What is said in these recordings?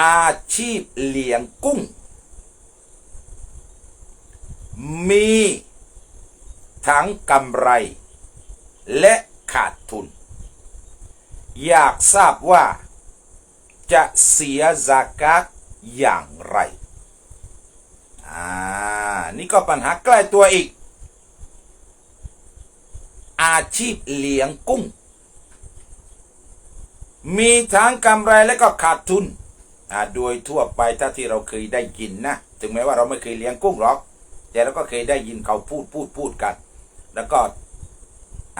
อาชีพเลี้ยงกุ้ง มีทั้งกำไร และขาดทุน อยากทราบว่าจะเสียซากาตอย่างไร อ่า นี่ก็ปัญหาใกล้ตัวอีก อาชีพเลี้ยงกุ้ง มีทั้งกำไรและก็ขาดทุน โดยทั่วไปถ้าที่เราเคยได้ยินนะถึงแม้ว่าเราไม่เคยเลี้ยงกุ้งหรอก แต่เราก็เคยได้ยินเขาพูดพูดพูดกัน แล้วก็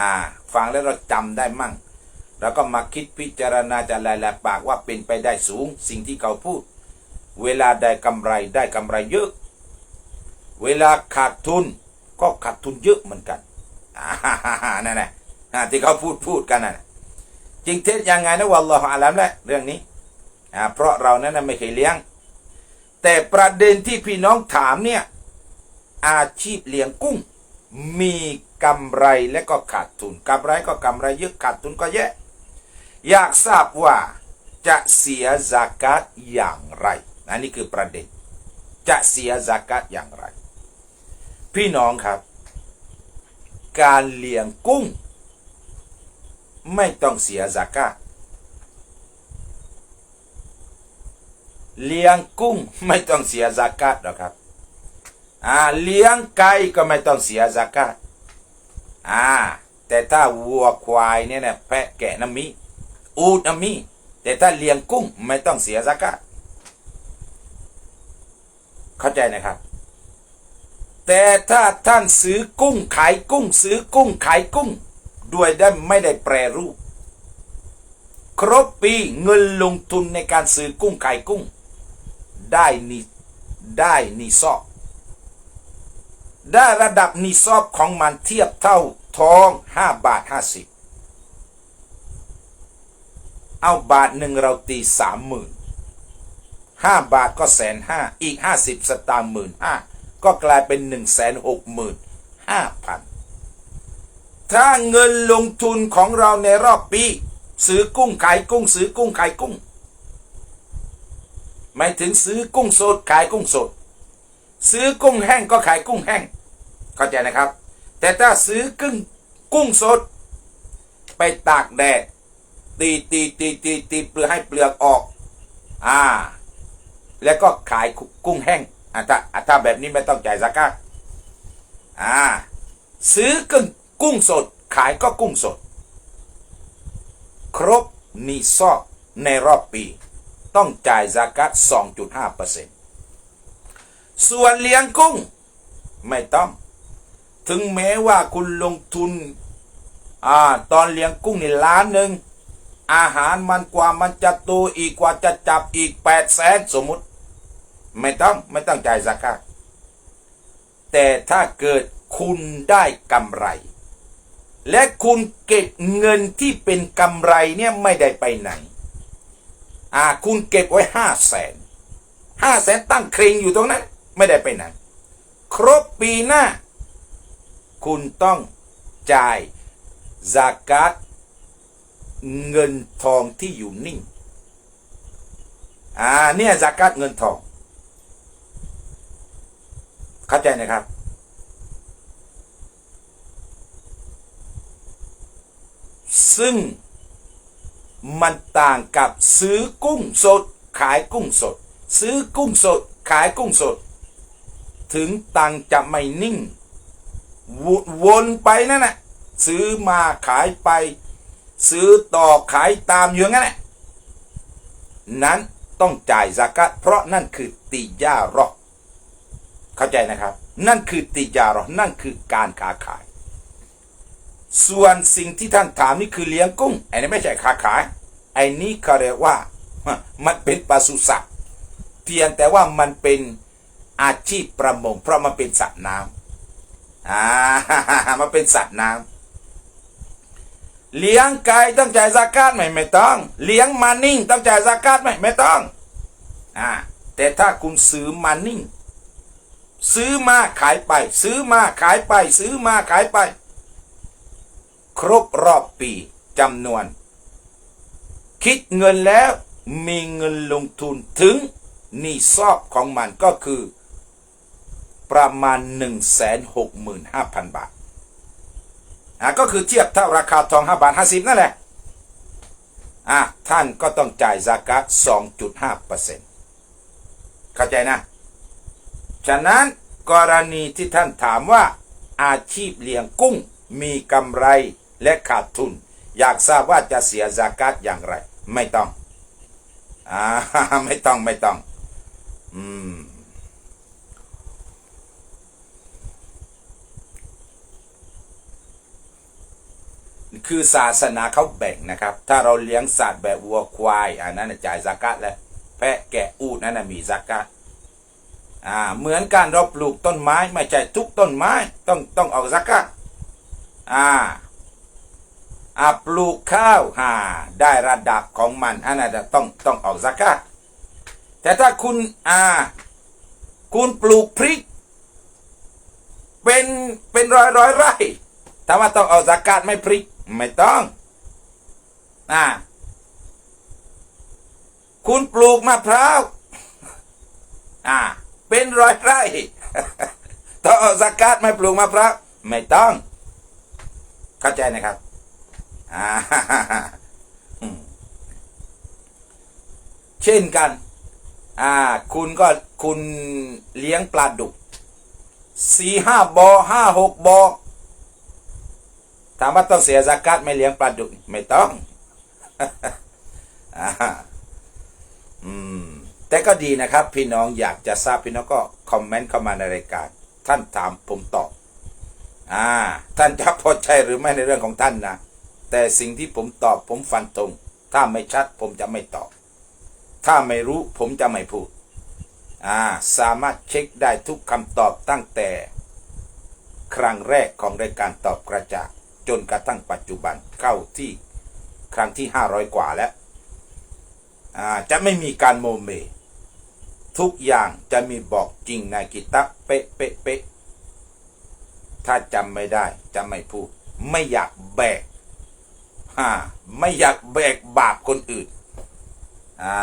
อ่าฟังแล้วเราจำได้มั่ง แล้วก็มาคิดพิจารณาจะหลายๆปากว่าเป็นไปได้สูง สิ่งที่เขาพูด เวลาได้กำไรได้กำไรเยอะ เวลาขาดทุนก็ขาดทุนเยอะเหมือนกันนั่นแหละที่เขาพูดพูดกันน่ะจริงเท็จยังไงนะวัลลอฮฺอาลัมแหละเรื่องนี้ เพราะเรานั้นไม่เคยเลี้ยง แต่ประเด็นที่พี่น้องถามเนี่ยอาชีพเลี้ยงกุ้ง มีกำไรและก็ขาดทุนกำไรก็กำไรเยอะขาดทุนก็เยอะ อยากทราบว่าจะเสียซากาตอย่างไรนนี้คือประเด็น จะเสียซากาตอย่างไร พี่น้องครับ การเลี้ยงกุ้ง ไม่ต้องเสียซากาต เลี้ยงกุ้งไม่ต้องเสียซากาตหรอกครับอ่าเลี้ยงไก่ก็ไม่ต้องเสียซากาตอ่าแต่ถ้าวัวควายเนี่ยนะแพะแกะน้ำมีอูดน้ำมีแต่ถ้าเลี้ยงกุ้งไม่ต้องเสียซากาตเข้าใจนะครับ แต่ถ้าท่านซื้อกุ้งขายกุ้งซื้อกุ้งขายกุ้ง ด้วยได้ไม่ได้แปรรูป ครบปีเงินลงทุนในการซื้อกุ้งขายกุ้ง ได้นิได้นิซอบได้ระดับนิซอบของมันเทียบเท่าทอง5บาท50เอาบาทหนึ่งเราตีสามหมื่นห้าบาทก็แสนห้าอีกห้าสิบสตางค์หมื่นห้าก็กลายเป็นหนึ่งแสนหกหมื่นห้าพันถ้าเงินลงทุนของเราในรอบปี ซื้อกุ้งขายกุ้ง ซื้อกุ้งขายกุ้ง มายถึงซื้อกุ้งสดขายกุ้งสด ซื้อกุ้งแห้งก็ขายกุ้งแห้งเข้าใจนะครับ แต่ถ้าซื้อกุ้งกุ้งสด ไปตากแดดตีตีตีตีตีเปลือกให้เปลือกออก อ่า แล้วก็ขายกุ้งแห้งอะถ้าอะถ้าแบบนี้ไม่ต้องจ่ายสกาอ่า ซื้อกุ้งกุ้งสด ขายก็กุ้งสด ครบนิซอบในรอบปี ต้องจ่ายสกาต2.5%ส่วนเลี้ยงกุ้งไม่ต้อง ถึงแม้ว่าคุณลงทุนอตอนเลี้ยงกุ้งนี่ล้านหนึ่ง อาหารมันกว่ามันจะโตอีกกว่าจะจับอีกแปดแสนสมมุติ ไม่ต้องไม่ต้องจ่ายสักาตแต่ถ้าเกิดคุณได้กำไร และคุณเก็บเงินที่เป็นกำไรเนี่ยไม่ได้ไปไหน อ่า คุณเก็บไว้ห้าแสนห้าแสนตั้งเครงอยู่ตรงนั้น ไม่ได้ไปไหนครบปีหน้า คุณต้องจ่ายซากาตเงินทองที่อยู่นิ่ง อ่าเนี่ยซากาตเงินทอง เข้าใจนะครับ ซึ่ง มันต่างกับซื้อกุ้งสด ขายกุ้งสด ซื้อกุ้งสด ขายกุ้งสด ถึงตังจะไม่นิ่งววนไปนั่นแหละซื้อมาขายไป ซื้อต่อขายตามอยู่งั้นแหละนั้นต้องจ่ายซากะเพราะนั่นคือติยารอเข้าใจนะครับ นั่นคือติยารอนั่นคือการค้าขาย ส่วนสิ่งที่ท่านถามนี่คือเลี้ยงกุ้งไอ้นี่ไม่ใช่ค้าขาย ไอ้นี้เขาเรียกว่ามันเป็นปศุสัตว์เพียงแต่ว่ามันเป็นอาชีพประมง เพราะมันเป็นสัตว์น้ำอ่ามันเป็นสัตว์น้ำเลี้ยงไก่ต้องจ่ายซากาตไหมไม่ต้อง เลี้ยงมันนิ่งต้องจ่ายซากาตไหมไม่ต้องอ่าแต่ถ้าคุณซื้อมันนิ่ง ซื้อมาขายไป ซื้อมาขายไป ซื้อมาขายไป ครบรอบปีจำนวน คิดเงินแล้วมีเงินลงทุนถึงนิซอบของมันก็คือ ประมาณ 165,000 บาทอะก็คือเทียบเท่าราคาทอง 5 บาท 50 นั่นแหละอะท่านก็ต้องจ่ายซากัต2.5%เข้าใจนะ ฉะนั้นกรณีที่ท่านถามว่าอาชีพเลี้ยงกุ้งมีกำไร และขาดทุน อยากทราบว่าจะเสียซากัตอย่างไร ไม่ต้องอ่าไม่ต้องไม่ต้อง อืมคือศาสนาเขาแบ่งนะครับ ถ้าเราเลี้ยงสัตว์แบบวัวควายอันนั้นจ่ายซากัตแล้วแพะแกะอูดนั่นมีซากัตอ่าเหมือนการเราปลูกต้นไม้ไม่ใช่ทุกต้นไม้ต้องต้องออกซากัตอ่า อ่าปลูกข้าวฮ่าได้ระดับของมันอันนั้นนะต้องต้องออกซากัตแต่ถ้าคุณอ่าคุณปลูกพริก เป็นเป็นร้อยร้อยไร่ถามว่าต้องเอาซากัตไหม่พริกไม่ต้องอ่าคุณปลูกมะพร้าวอ่าเป็นร้อยไร่ต้องเอาซากัตไหม่ปลูกมะพร้าวไม่ต้อง เข้าใจนะครับ เช่นกัน อ่า คุณก็คุณเลี้ยงปลาดุกสี่ห้าบอห้าหกบอถามว่าต้องเสียสกัดไม่เลี้ยงปลาดุกไม่ต้องอืมแต่ก็ดีนะครับ พี่น้องอยากจะทราบพี่น้องก็คอมเมนต์เข้ามาในรายการ ท่านถามผมตอบอ่า ท่านจะพอใจหรือไม่ในเรื่องของท่านนะ แต่สิ่งที่ผมตอบผมฟันตรง ถ้าไม่ชัดผมจะไม่ตอบ ถ้าไม่รู้ผมจะไม่พูด อ่า สามารถเช็คได้ทุกคำตอบตั้งแต่ ครั้งแรกของรายการตอบกระจาจนกระทั่งปัจจุบันเข้าที่ครั้งที่ 500 กว่าแล้ว อ่า จะไม่มีการโมเม ทุกอย่างจะมีบอกจริงในกิตับเป๊ะเป๊ะเป๊ะถ้าจำไม่ได้จะไม่พูด ไม่อยากแบก ไม่อยากแบกบาปคนอื่น อ่า